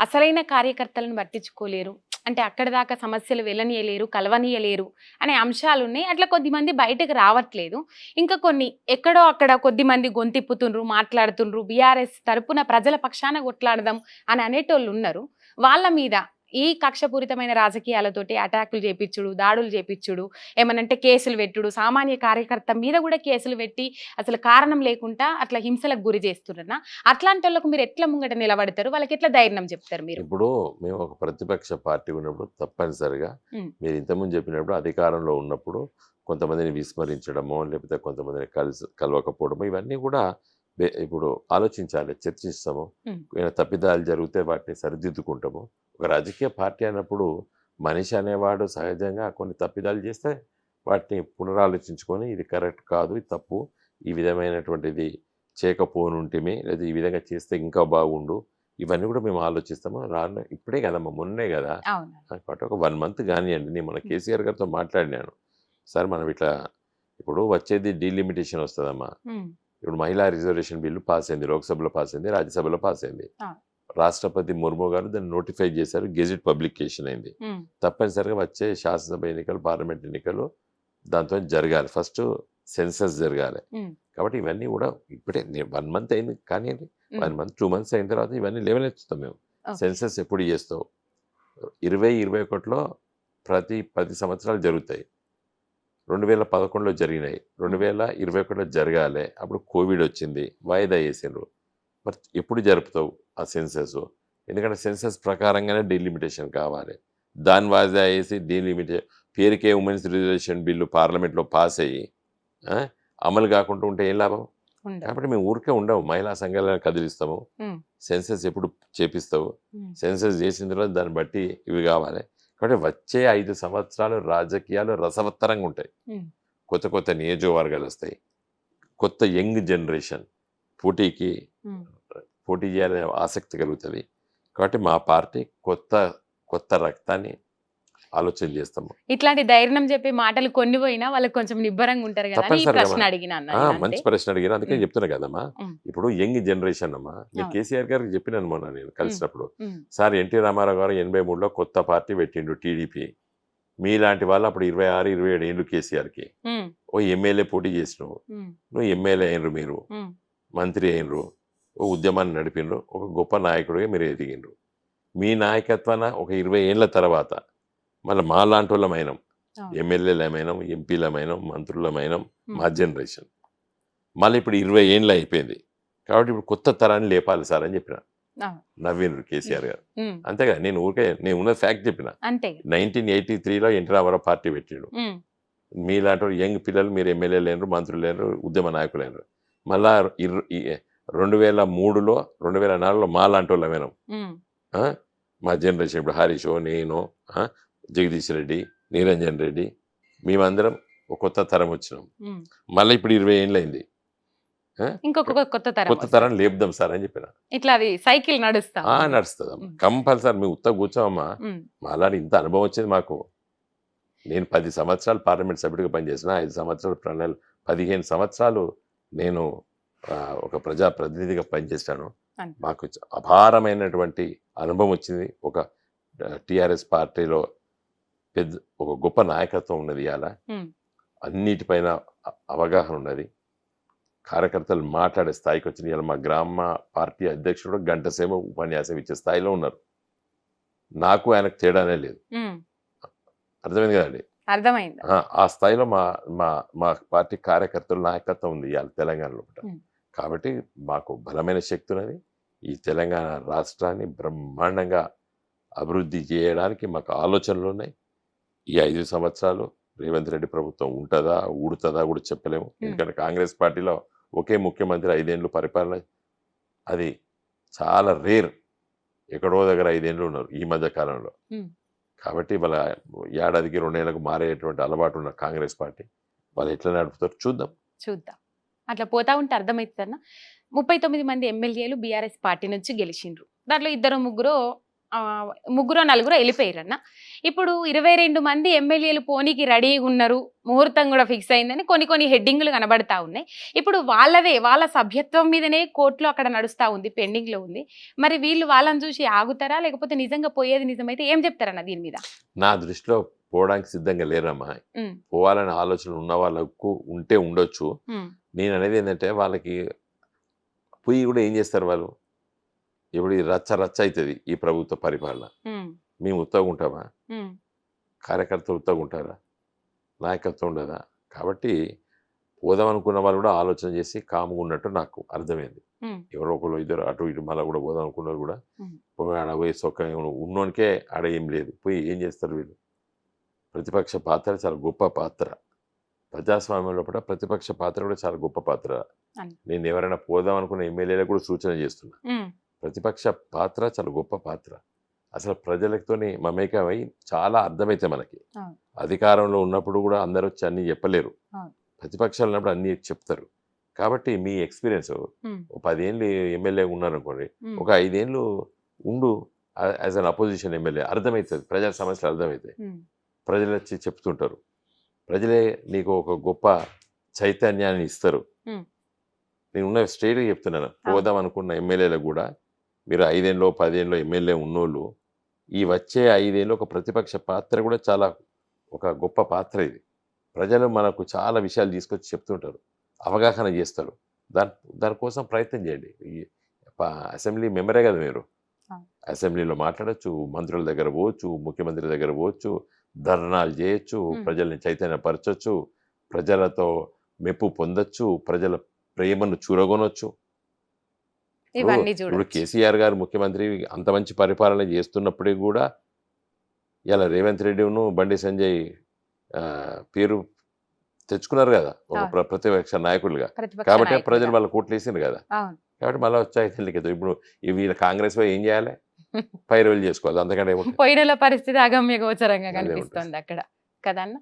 అసలైన కార్యకర్తలను పట్టించుకోలేరు. అంటే అక్కడ దాకా సమస్యలు వెళ్ళనీయలేరు కలవనీయలేరు అనే అంశాలు ఉన్నాయి అట్లా కొద్దిమంది బయటకు రావట్లేదు. ఇంకా కొన్ని ఎక్కడో అక్కడ కొద్దిమంది గొంతిప్పుతుండ్రు మాట్లాడుతుండ్రు బీఆర్ఎస్ తరపున ప్రజల పక్షాన కొట్లాడదాం అని అనేటోళ్ళు ఉన్నారు. వాళ్ళ మీద ఈ కక్షపూరితమైన రాజకీయాలతోటి అటాకులు చేపించుడు దాడులు చేపించుడు ఏమనంటే కేసులు పెట్టుడు సామాన్య కార్యకర్త మీద కూడా కేసులు పెట్టి అసలు కారణం లేకుండా అట్లా హింసలకు గురి చేస్తున్నా అట్లాంటి వాళ్ళకు మీరు ఎట్లా ముంగట నిలబడతారు? వాళ్ళకి ఎట్లా ధైర్యం చెప్తారు మీరు? ఇప్పుడు మేము ఒక ప్రతిపక్ష పార్టీ ఉన్నప్పుడు తప్పనిసరిగా. మీరు ఇంతకుముందు చెప్పినప్పుడు అధికారంలో ఉన్నప్పుడు కొంతమందిని విస్మరించడమో లేకపోతే కొంతమందిని కలిసి కలవకపోవడము ఇవన్నీ కూడా ఇప్పుడు ఆలోచించాలి చర్చిస్తాము. ఏమైనా తప్పిదాలు జరిగితే వాటిని సరిదిద్దుకుంటాము. ఒక రాజకీయ పార్టీ అన్నప్పుడు మనిషి అనేవాడు సహజంగా కొన్ని తప్పిదాలు చేస్తే వాటిని పునరాలోచించుకొని ఇది కరెక్ట్ కాదు ఇది తప్పు ఈ విధమైనటువంటిది చేయకపోనుంటిమి లేదా ఈ విధంగా చేస్తే ఇంకా బాగుండు ఇవన్నీ కూడా మేము ఆలోచిస్తాము. రాను ఇప్పుడే కదమ్మా మొన్నే కదా. కాబట్టి ఒక వన్ మంత్ కానివ్వండి నేను మన కేసీఆర్ గారితో మాట్లాడినాను. సార్ మనం ఇట్లా ఇప్పుడు వచ్చేది డీలిమిటేషన్ వస్తుందమ్మా. ఇప్పుడు మహిళా రిజర్వేషన్ బిల్లు పాస్ అయింది లోక్సభలో పాస్ అయింది రాజ్యసభలో పాస్ అయింది. రాష్ట్రపతి ముర్ము గారు దాన్ని నోటిఫై చేశారు గెజిట్ పబ్లికేషన్ అయింది. తప్పనిసరిగా వచ్చే శాసనసభ ఎన్నికలు పార్లమెంట్ ఎన్నికలు దాంతో జరగాలి ఫస్ట్ సెన్సస్ జరగాలి. కాబట్టి ఇవన్నీ కూడా ఇప్పుడే వన్ మంత్ అయింది కానీ. వన్ మంత్ టూ మంత్స్ అయిన తర్వాత ఇవన్నీ లేవనెత్తుతాం మేము. సెన్సస్ ఎప్పుడు చేస్తావు ఇరవై ఇరవై ఒకటిలో ప్రతి పది సంవత్సరాలు జరుగుతాయి రెండు వేల పదకొండులో జరిగినాయి. రెండు వేల ఇరవై ఒకటిలో జరగాలి. అప్పుడు కోవిడ్ వచ్చింది. వాయిదా వేసిండ్రు. మరి ఎప్పుడు జరుపుతావు ఆ సెన్సస్? ఎందుకంటే సెన్సస్ ప్రకారంగానే డీలిమిటేషన్ కావాలి. దాని వాయిదా వేసి డీలిమిటేషన్ పేరుకే ఉమెన్స్ రిజర్వేషన్ బిల్లు పార్లమెంట్లో పాస్ అయ్యి అమలు కాకుండా ఉంటే ఏం లాభం. కాబట్టి మేము ఊరికే ఉండవు. మహిళా సంఘాలను కదిలిస్తాము. సెన్సస్ ఎప్పుడు చేపిస్తావు. సెన్సస్ చేసిన తర్వాత దాన్ని బట్టి ఇవి కావాలి. కాబట్టి వచ్చే ఐదు సంవత్సరాలు రాజకీయాలు రసవత్తరంగా ఉంటాయి. కొత్త కొత్త నియోజకవర్గాలు వస్తాయి కొత్త యంగ్ జనరేషన్ పోటీకి. పోటీ చేయాలనే ఆసక్తి కలుగుతుంది కాబట్టి మా పార్టీ కొత్త కొత్త రక్తాన్ని ఆలోచన చేస్తాము ఇట్లాంటి ధైర్యం చెప్పే మాటలు కొన్ని పోయినా వాళ్ళకి కొంచెం నిబ్బరంగా ఉంటారు కదా ప్రశ్న అడిగిన. మంచి ప్రశ్న అడిగిన అందుకే. చెప్తున్నా కదమ్మా. ఇప్పుడు యంగ్ జనరేషన్ అమ్మా నేను. కేసీఆర్ గారికి చెప్పినాను మొన్న నేను కలిసినప్పుడు. సార్ ఎన్టీ రామారావు గారు ఎనభై మూడులో కొత్త పార్టీ పెట్టిండు టీడీపీ మీలాంటి వాళ్ళు అప్పుడు ఇరవై ఆరు ఇరవై ఏడు ఏళ్ళు కేసీఆర్కి. ఓ ఎమ్మెల్యే పోటీ చేసినావు. నువ్వు ఎమ్మెల్యే అయినరు మీరు. మంత్రి అయినరు ఓ ఉద్యమాన్ని నడిపినరు ఒక గొప్ప నాయకుడిగా మీరు ఎదిగిండ్రు మీ నాయకత్వాన ఒక ఇరవై ఏళ్ళ తర్వాత మళ్ళీ మా లాంటి వాళ్ళమైనాం. ఎమ్మెల్యేలమైనాం ఎంపీలమైనాం మంత్రులమైనాం. మా జనరేషన్ మళ్ళీ ఇప్పుడు ఇరవై ఏళ్ళు అయిపోయింది కాబట్టి ఇప్పుడు కొత్త తరాన్ని లేపాలి సార్ అని చెప్పిన. నవ్విండ్రు కేసీఆర్ గారు. అంతేగా నేను ఊరికే నేను ఉన్న ఫ్యాక్ట్ చెప్పిన నైన్టీన్ ఎయిటీ త్రీలో ఎన్టీ రామారావు పార్టీ పెట్టిండు. మీలాంటి యంగ్ పిల్లలు మీరు ఎమ్మెల్యే లేనరు మంత్రులు లేనరు ఉద్యమ నాయకులు లేనరు మళ్ళా రెండు వేల మూడులో రెండు వేల నాలుగులో మా లాంటి వాళ్ళమైనాం? మా జనరేషన్ ఇప్పుడు హరీష్ నేను? జగదీష్ రెడ్డి నిరంజన్ రెడ్డి మేమందరం ఒక కొత్త తరం వచ్చినాం. మళ్ళీ ఇప్పుడు ఇరవై ఏళ్ళు అయింది ఇంకొక కొత్త తరం కొత్త. తరం లేపుదాం సార్ అని చెప్పిన ఇట్లా అది సైకిల్ నడుస్తా ఉమ్. కంపల్సరీ మేము ఉత్త కూర్చోమమ్మా ఉమ్. మాలాంటి ఇంత అనుభవం వచ్చింది మాకు నేను పది సంవత్సరాలు పార్లమెంట్ సభ్యుడిగా పనిచేసిన ఐదు సంవత్సరాలు ప్రణాళిక పదిహేను సంవత్సరాలు నేను ఒక ప్రజా ప్రతినిధిగా పనిచేశాను. మాకు అపారమైనటువంటి అనుభవం వచ్చింది ఒక టిఆర్ఎస్ పార్టీలో పెద్ద ఒక గొప్ప నాయకత్వం ఉన్నది ఇవాళ ఉమ్. అన్నిటిపైన అవగాహన ఉన్నది. కార్యకర్తలు మాట్లాడే స్థాయికి వచ్చింది ఇవాళ మా గ్రామ పార్టీ అధ్యక్షుడు గంట సేపు ఉపన్యాసం ఇచ్చే స్థాయిలో ఉన్నారు. నాకు ఆయనకు తేడానే లేదు. అర్థమైంది కదండి? అర్థమైంది. ఆ, స్థాయిలో మా మా మా పార్టీ కార్యకర్తల నాయకత్వం ఉంది ఇవాళ తెలంగాణలో. కాబట్టి మాకు బలమైన శక్తి ఉన్నది. ఈ తెలంగాణ రాష్ట్రాన్ని బ్రహ్మాండంగా అభివృద్ధి చేయడానికి మాకు ఆలోచనలు ఉన్నాయి. ఈ ఐదు సంవత్సరాలు రేవంత్ రెడ్డి ప్రభుత్వం ఉంటుందా ఊడుతుందా కూడా చెప్పలేము. ఎందుకంటే కాంగ్రెస్ పార్టీలో ఒకే ముఖ్యమంత్రి ఐదేళ్ళు పరిపాలన అది చాలా రేర్. ఎక్కడో దగ్గర ఐదేళ్ళు ఉన్నారు ఈ మధ్య కాలంలో. కాబట్టి వాళ్ళ ఏడాదికి రెండేళ్ళకు మారేటువంటి అలవాటు ఉన్న కాంగ్రెస్ పార్టీ వాళ్ళు ఎట్లా నడుపుతారు చూద్దాం. చూద్దాం. అట్లా పోతా ఉంటే అర్థమవుతుందన్న ముప్పై తొమ్మిది మంది ఎమ్మెల్యేలు బీఆర్ఎస్ పార్టీ నుంచి గెలిచిండ్రు. దాంట్లో ఇద్దరు ముగ్గురు ముగ్గురు నలుగురు వెళ్ళిపోయారన్న ఇప్పుడు ఇరవై రెండు మంది ఎమ్మెల్యేలు పోనీకి రెడీగా ఉన్నారు ముహూర్తం కూడా ఫిక్స్ అయిందని కొన్ని కొన్ని హెడ్డింగ్లు కనబడతా ఉన్నాయి. ఇప్పుడు వాళ్ళదే వాళ్ళ సభ్యత్వం మీదనే కోర్టులో అక్కడ నడుస్తా ఉంది పెండింగ్లో ఉంది. మరి వీళ్ళు వాళ్ళని చూసి ఆగుతారా? లేకపోతే నిజంగా పోయేది నిజమైతే ఏం చెప్తారన్న దీని మీద? నా దృష్టిలో పోవడానికి సిద్ధంగా లేరమ్మా. పోవాలనే ఆలోచన ఉన్న వాళ్ళకు ఉంటే ఉండొచ్చు. నేను అనేది ఏంటంటే వాళ్ళకి పొయ్యి కూడా ఏం చేస్తారు వాళ్ళు? ఇప్పుడు ఈ రచ్చ రచ్చ అవుతుంది ఈ ప్రభుత్వ పరిపాలన. మేము ఉత్తగా ఉంటామా? కార్యకర్తలు ఉత్తగా ఉంటారా? నాయకత్వం ఉండదా? కాబట్టి పోదాం అనుకున్న వాళ్ళు కూడా ఆలోచన చేసి కాముగా ఉన్నట్టు నాకు అర్థమైంది. ఎవరో ఒకరు ఇద్దరు అటు ఇటు మళ్ళీ కూడా పోదాం అనుకున్నారు కూడా ఆడ పోయి సొక్క ఉన్నోనికే ఆడ ఏం లేదు. పోయి ఏం చేస్తారు వీళ్ళు? ప్రతిపక్ష పాత్ర చాలా గొప్ప పాత్ర. ప్రజాస్వామ్యంలో కూడా ప్రతిపక్ష పాత్ర కూడా చాలా గొప్ప పాత్ర. నేను ఎవరైనా పోదాం అనుకున్న ఎమ్మెల్యేలకు కూడా సూచన చేస్తున్నా. ప్రతిపక్ష పాత్ర చాలా గొప్ప పాత్ర. అసలు ప్రజలతోని మమేకమై చాలా అర్థమైతే మనకి. అధికారంలో ఉన్నప్పుడు కూడా అందరూ వచ్చి అన్ని చెప్పలేరు. ప్రతిపక్షాలు ఉన్నప్పుడు అన్ని చెప్తారు. కాబట్టి మీ ఎక్స్పీరియన్స్ పదేళ్ళు ఎమ్మెల్యే ఉన్నారనుకోండి ఒక ఐదేళ్ళు ఉండు యాజ్ అన్ అపోజిషన్ ఎమ్మెల్యే అర్థమవుతుంది ప్రజల సమస్యలు అర్థమవుతాయి ప్రజలు వచ్చి చెప్తుంటారు. ప్రజలే నీకు ఒక గొప్ప చైతన్యాన్ని ఇస్తారు. నేను ఉన్న స్ట్రైట్గా చెప్తున్నాను. పోదాం అనుకున్న ఎమ్మెల్యేలకు కూడా మీరు ఐదేళ్ళు పదేళ్ళు ఎమ్మెల్యే ఉన్నోళ్ళు ఈ వచ్చే ఐదేళ్ళు ఒక ప్రతిపక్ష పాత్ర కూడా చాలా ఒక గొప్ప పాత్ర ఇది. ప్రజలు మనకు చాలా విషయాలు తీసుకొచ్చి చెప్తుంటారు. అవగాహన చేస్తారు. దాని దానికోసం ప్రయత్నం చేయండి. అసెంబ్లీ మెంబరే కదా మీరు. అసెంబ్లీలో మాట్లాడొచ్చు మంత్రుల దగ్గర పోవచ్చు ముఖ్యమంత్రి దగ్గర పోవచ్చు ధర్నాలు చేయొచ్చు. ప్రజల్ని చైతన్యపరచొచ్చు ప్రజలతో మెప్పు పొందొచ్చు ప్రజల ప్రేమను చూరగొనొచ్చు. ఇవన్నీ ఇప్పుడు కేసీఆర్ గారు ముఖ్యమంత్రి అంత మంచి పరిపాలన చేస్తున్నప్పటికీ కూడా ఇలా రేవంత్ రెడ్డిను బండి సంజయ్ పేరు తెచ్చుకున్నారు కదా ఒక ప్రతిపక్ష నాయకులుగా. కాబట్టి. ప్రజలు వాళ్ళ కోట్లు కదా. కాబట్టి మళ్ళీ వచ్చాయి తెలియదు ఇప్పుడు వీళ్ళ కాంగ్రెస్ ఏం చేయాలి? పైరవీలు చేసుకోవాలి. అంతకంటే ఏముంటుంది? పోయినల పరిస్థితి అగమ్య గోచరంగా. కనిపిస్తుంది అక్కడ. కదన్న?